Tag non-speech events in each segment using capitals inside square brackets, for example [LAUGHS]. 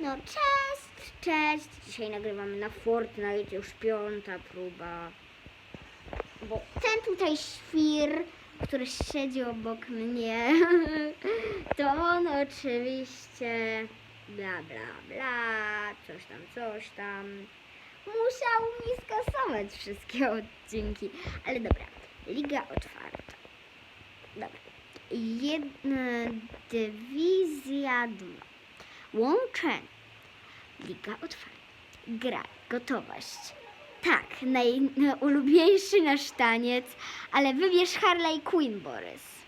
No cześć, cześć. Dzisiaj nagrywamy na Fortnite, już piąta próba. Bo ten tutaj świr, który siedzi obok mnie, [LAUGHS] to on oczywiście bla bla bla, coś tam, coś tam. Musiał mi skasować wszystkie odcinki. Ale dobra, liga otwarta. Dobra. Jedna dywizja 2. Łączenie. Liga otwarta. Gra. Gotowość. Tak, najulubieńszy nasz taniec, ale wybierz Harley Quinn, Borys.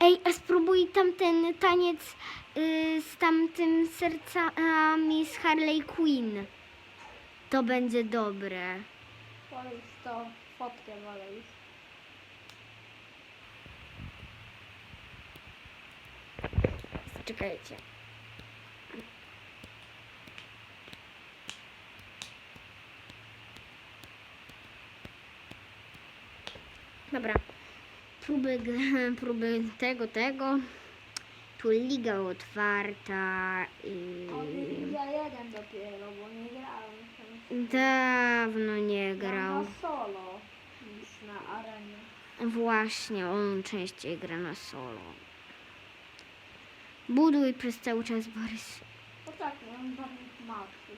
Ej, a spróbuj tamten taniec y, z tamtym sercami z Harley Quinn. To będzie dobre. Już to. Fotkę wolę już. Czekajcie. Dobra. Próby, [LAUGHS] próby tego, tego. Tu liga otwarta i Ja jeden dopiero, bo nie grałem. Dawno nie grał. na solo niż na arenie. Właśnie, on częściej gra na solo. Buduj przez cały czas, Borys. To tak, mam bardziej matki.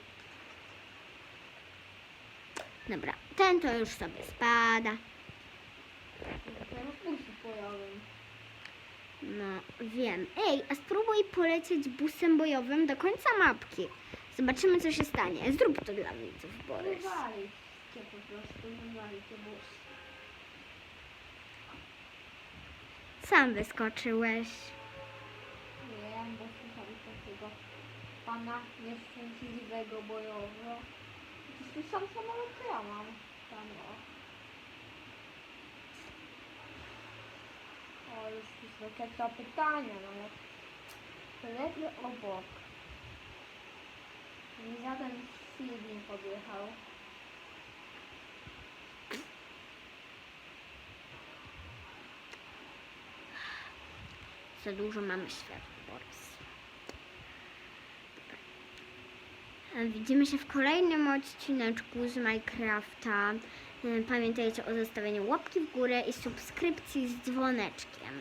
Dobra, ten to już sobie spada. No, wiem. Ej, a spróbuj polecieć busem bojowym do końca mapki. Zobaczymy, co się stanie. Zrób to dla widzów, Borys. Wywalić cię po prostu, wywalić cię bus. Sam wyskoczyłeś. Wiem, bo słyszałem takiego pana nieszczęśliwego bojowo. Przecież tu sam samolot to ja mam. Tam o. O, już wysokie to pytania, no jak lepiej obok. Nie żaden film podjechał. Za dużo mamy światła, Borys. Dobra. Widzimy się w kolejnym odcineczku z Minecrafta. Y, Pamiętajcie o zostawieniu łapki w górę i subskrypcji z dzwoneczkiem.